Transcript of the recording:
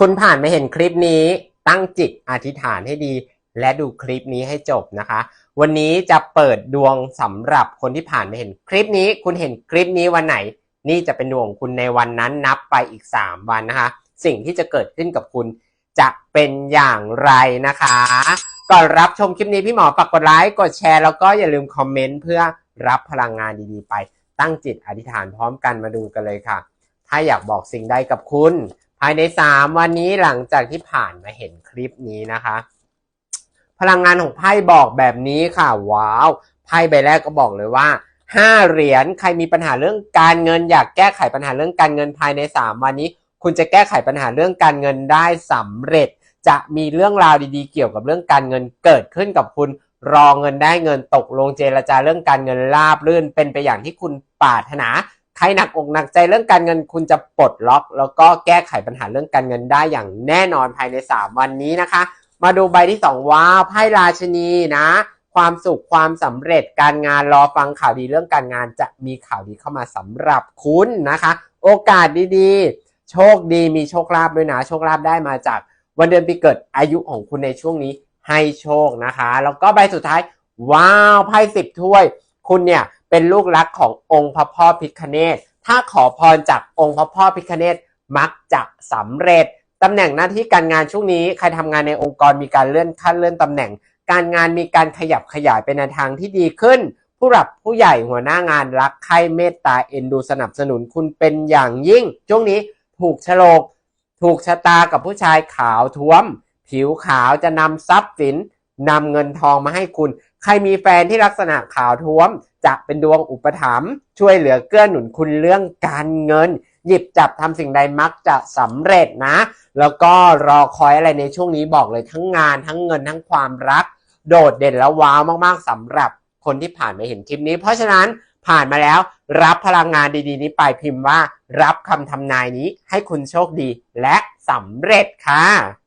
คุณผ่านมาเห็นคลิปนี้ตั้งจิตอธิษฐานให้ดี และดูคลิปนี้ให้จบนะคะ วันนี้จะเปิดดวงสำหรับคนที่ผ่านมาเห็นคลิปนี้ คุณเห็นคลิปนี้วันไหน นี่จะเป็นดวงคุณในวันนั้นนับไปอีก 3 วันนะคะ สิ่งที่จะเกิดขึ้นกับคุณจะเป็นอย่างไรนะคะก่อนรับชมคลิปนี้พี่หมอฝากกดไลค์กดแชร์แล้วก็อย่าลืมคอมเมนต์เพื่อรับพลังงานดีๆ ไปตั้งจิตอธิษฐานพร้อมกันมาดูกันเลยค่ะ ถ้าอยากบอกสิ่งใดกับคุณายใน3วันนี้หลังจากที่ผ่านมาเห็นคลิปนี้นะคะ พลังงานของไพ่บอกแบบนี้ค่ะ ว้าวไพ่ใบแรกก็บอกเลยว่า5เหรียญใครมีปัญหาเรื่องการเงิน อยากแก้ไขปัญหาเรื่องการเงินภายใน3วันนี้ คุณจะแก้ไขปัญหาเรื่องการเงินได้สำเร็จ จะมีเรื่องราวดีๆ เกี่ยวกับเรื่องการเงินเกิดขึ้นกับคุณรอเงินได้เงินตกลงเจรจาเรื่องการเงินราบรื่น เป็นไปอย่างที่คุณปรารถนา ใครหนักอกหนักใจเรื่องการเงินคุณจะปลดล็อก แล้วก็แก้ไขปัญหาเรื่องการเงินได้อย่างแน่นอนภายใน 3 วันนี้นะคะ มาดูใบที่ 2 ว้าวไพ่ราชนีนะ ความสุขความสำเร็จการงานรอฟังข่าวดีเรื่องการงานจะมีข่าวดีเข้ามาสำหรับคุณนะคะ โอกาสดีๆ โชคดีมีโชคลาภด้วยนะโชคลาภได้มาจากวันเดือนปีเกิดอายุของคุณในช่วงนี้ให้โชคนะคะ แล้วก็ใบสุดท้ายว้าวไพ่สิบถ้วย คุณเนี่ย เป็นลูกรักขององค์พระพ่อพิคเนตถ้าขอพรจากองค์พระพ่อพิคเนตมักจะสำเร็จตำแหน่งหน้าที่การงานช่วงนี้ใครทำงานในองค์กรมีการเลื่อนขั้นเลื่อนตำแหน่ง การงานมีการขยับขยายไปในทางที่ดีขึ้น ผู้หลักผู้ใหญ่หัวหน้างานรักใคร่เมตตาเอ็นดูสนับสนุนคุณเป็นอย่างยิ่ง ช่วงนี้ถูกโฉลก ถูกชะตากับผู้ชายขาวท้วม ผิวขาวจะนำทรัพย์สินนำเงินทองมาให้คุณ ใครมีแฟนที่ลักษณะขาวท้วม จะเป็นดวงอุปถัมภ์ช่วยเหลือเกื้อหนุนคุณเรื่องการเงิน หยิบจับทำสิ่งใดมักจะสำเร็จนะ แล้วก็รอคอยอะไรในช่วงนี้บอกเลยทั้งงานทั้งเงินทั้งความรัก โดดเด่นและว้าวมากๆสำหรับคนที่ผ่านมาเห็นคลิปนี้ เพราะฉะนั้นผ่านมาแล้วรับพลังงานดีๆ นี้ไปพิมพ์ว่า รับคำทำนายนี้ให้คุณโชคดีและสำเร็จค่ะ